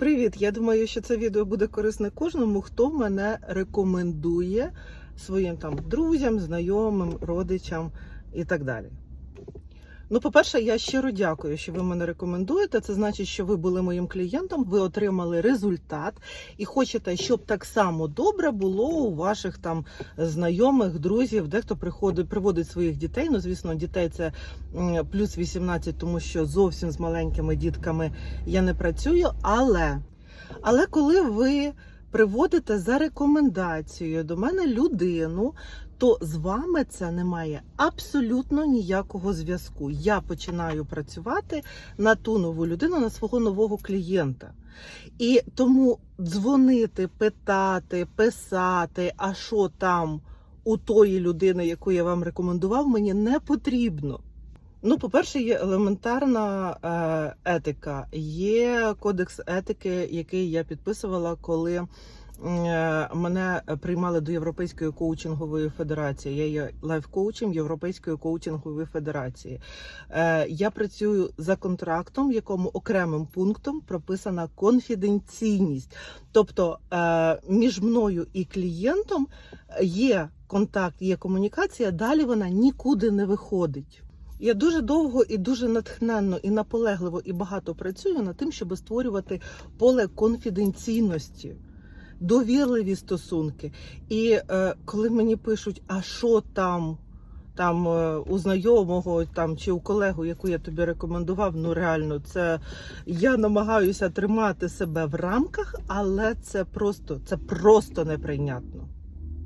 Привіт! Я думаю, що це відео буде корисне кожному, хто мене рекомендує своїм там друзям, знайомим, родичам і так далі. Ну, по-перше, я щиро дякую, що ви мене рекомендуєте. Це значить, що ви були моїм клієнтом, ви отримали результат і хочете, щоб так само добре було у ваших там знайомих, друзів, дехто приходить, приводить своїх дітей. Ну, звісно, дітей це плюс 18, тому що зовсім з маленькими дітками я не працюю. Але, але коли ви приводите за рекомендацією до мене людину, то з вами це не має абсолютно ніякого зв'язку. Я починаю працювати на ту нову людину, на свого нового клієнта. І тому дзвонити, питати, писати, а що там у тої людини, яку я вам рекомендував, мені не потрібно. Ну, по-перше, є елементарна е, етика. Є кодекс етики, який я підписувала, коли е, мене приймали до Європейської коучингової федерації. Я є лайф-коучем Європейської коучингової федерації. Е, я працюю за контрактом, в якому окремим пунктом прописана конфіденційність. Тобто між мною і клієнтом є контакт, є комунікація, далі вона нікуди не виходить. Я дуже довго і дуже натхненно і наполегливо і багато працюю над тим, щоб створювати поле конфіденційності, довірливі стосунки. І е, коли мені пишуть, а що там, там е, у знайомого там чи у колегу, яку я тобі рекомендував, ну реально, це я намагаюся тримати себе в рамках, але це просто, це просто неприйнятно.